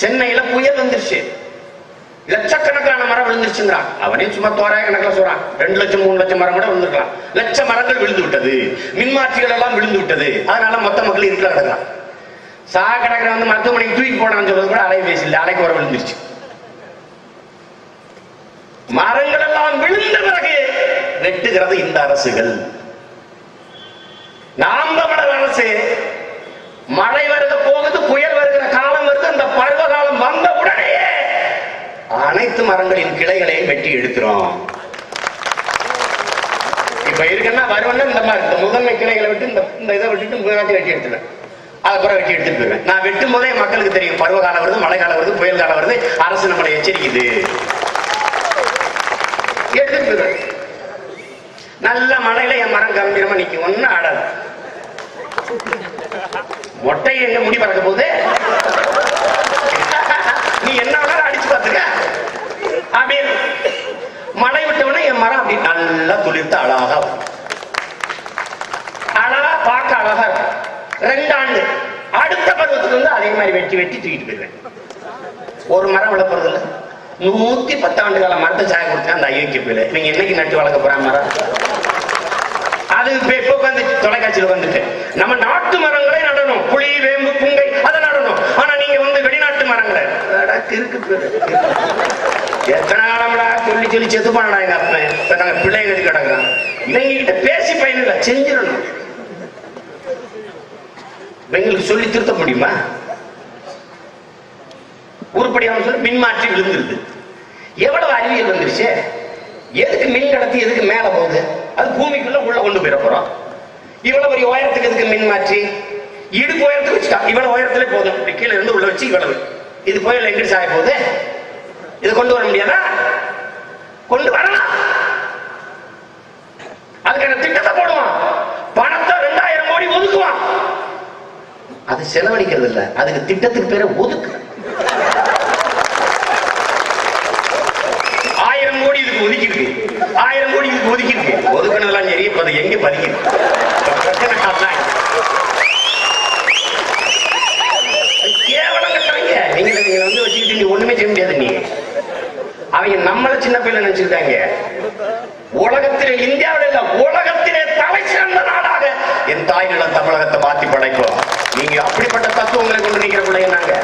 சென்னையில புயல் வந்துருச்சு லட்சக்கணக்கான மரம் விழுந்துருச்சுங்கிறான். அவனே சும்மா தோராய கணக்கில் சொல்றான். ரெண்டு லட்சம் மூணு லட்சம் மரம் கூட விழுந்திருக்கலாம். லட்ச மரங்கள் விழுந்து விட்டது. மின்மாற்றிகள் எல்லாம் விழுந்து விட்டது. அதனால மொத்த மக்கள் இருக்க கிடக்கலாம் சா கிடக்குற வந்து மருத்துவமனைக்கு தூக்கி போனான்னு சொல்றது கூட அலை பேசல அலைக்கு வர விழுந்துருச்சு. மரங்கள் எல்லாம் விழுந்த பிறகு வெட்டுகிறது இந்த அரசுகள். நாம் தமிழர் அரசு மழை வருத போகுது புயல் வருகிற காலம் வருது அந்த பருவ காலம் வந்த உடனேயே அனைத்து மரங்களின் கிளைகளையும் வெட்டி எடுக்கிறோம். இப்ப இருக்குன்னா வருவன்னா இந்த மாதிரி இந்த முதன்மை கிளைகளை விட்டு இந்த இந்த இதை விட்டுட்டு முதலாச்சும் வெட்டி எடுத்துருவேன். அதுக்கப்புறம் வெட்டி எடுத்துட்டு போயிருவேன் நான் வெட்டும் போதே மக்களுக்கு தெரியும் பருவ காலம் வருது மழை காலம் வருது புயல் காலம் வருது அரசு நம்மளை எச்சரிக்குது. எடுத்துட்டு போயிருவேன் நல்ல மழையில என் மரம் கம்பீரமா நிக்கும். ஒன்னும் ஆடாது. மொட்டை எங்க முடி பறக்க போகுது? மரம் அப்படி நல்லா துளிர்த்து அழகா அழகா பார்க்க அழகா இருக்கும். ரெண்டு ஆண்டு அடுத்த பருவத்துக்கு வந்து அதே மாதிரி வெட்டி வெட்டி தூக்கிட்டு போயிடுவேன். ஒரு மரம் விளப்புறது இல்ல. நூத்தி பத்தாண்டு கால மரத்தை சாய கொடுத்தேன் அந்த ஐயோக்கிய போயில. நீங்க என்னைக்கு நட்டு வளர்க்க போறா மரம்? அது இப்ப உட்காந்து தொலைக்காட்சியில் வந்துட்டு. நம்ம நாட்டு மரங்களே நடணும். புளி வேம்பு புங்கை அதை நடணும். ஆனா நீங்க வந்து வெளிநாட்டு மரங்களை அட, கிறுக்கு காலம்டா சொல்லி சொல்லி செத்து போனடா எங்க அப்பன் இப்ப நாங்க பிள்ளைங்க கிடக்குறோம் இவங்க கிட்ட பேசி பயனில்ல செஞ்சிடணும். இவங்களுக்கு சொல்லி திருத்த முடியுமா? உருப்படியான சொல்லி மின்மாற்றி விழுந்துருது. எவ்வளவு அறிவியல் வந்துருச்சு? எதுக்கு மின் கடத்தி எதுக்கு மேல போகுது? அது பூமிக்குள்ள உள்ள கொண்டு போயிட போறோம். இவ்வளவு பெரிய உயரத்துக்கு எதுக்கு மின் மாற்றி இடுப்பு உயரத்துக்கு வச்சுட்டா இவ்வளவு உயரத்துல போதும். கீழே இருந்து உள்ள வச்சு இவ்வளவு. இது புயல் எங்கிட்டு சாய போகுது இது கொண்டு வர முடியாதா? கொண்டு வரலாம். அதுக்கான திட்டத்தை போடுவான்? பணத்தை ரெண்டாயிரம் கோடி ஒதுக்குவான். அது செலவழிக்கிறது இல்ல. அதுக்கு திட்டத்துக்கு பேரை ஒதுக்கு. ஆயிரம் கோடி இதுக்கு ஒதுக்கிருக்கு ஆயிரம் கோடி இதுக்கு ஒதுக்கிருக்கு ஒதுக்குனதெல்லாம் சரி இப்ப அது எங்க பதிக்குது பிரச்சனை அதான். கேவலம் கட்டுறாங்க. நீங்க நீங்க வந்து வச்சுக்கிட்டு நீ ஒண்ணுமே செய்ய முடியாது நீ. அவங்க நம்மளை சின்ன பிள்ளை நினைச்சிருக்காங்க. உலகத்திலே இந்தியாவில இல்ல உலகத்திலே தலை சிறந்த நாடாக என் தாய் நிலம் தமிழகத்தை மாத்தி படைக்கும். நீங்க அப்படிப்பட்ட தத்துவங்களை கொண்டு நிக்கிற பிள்ளைங்க நாங்க.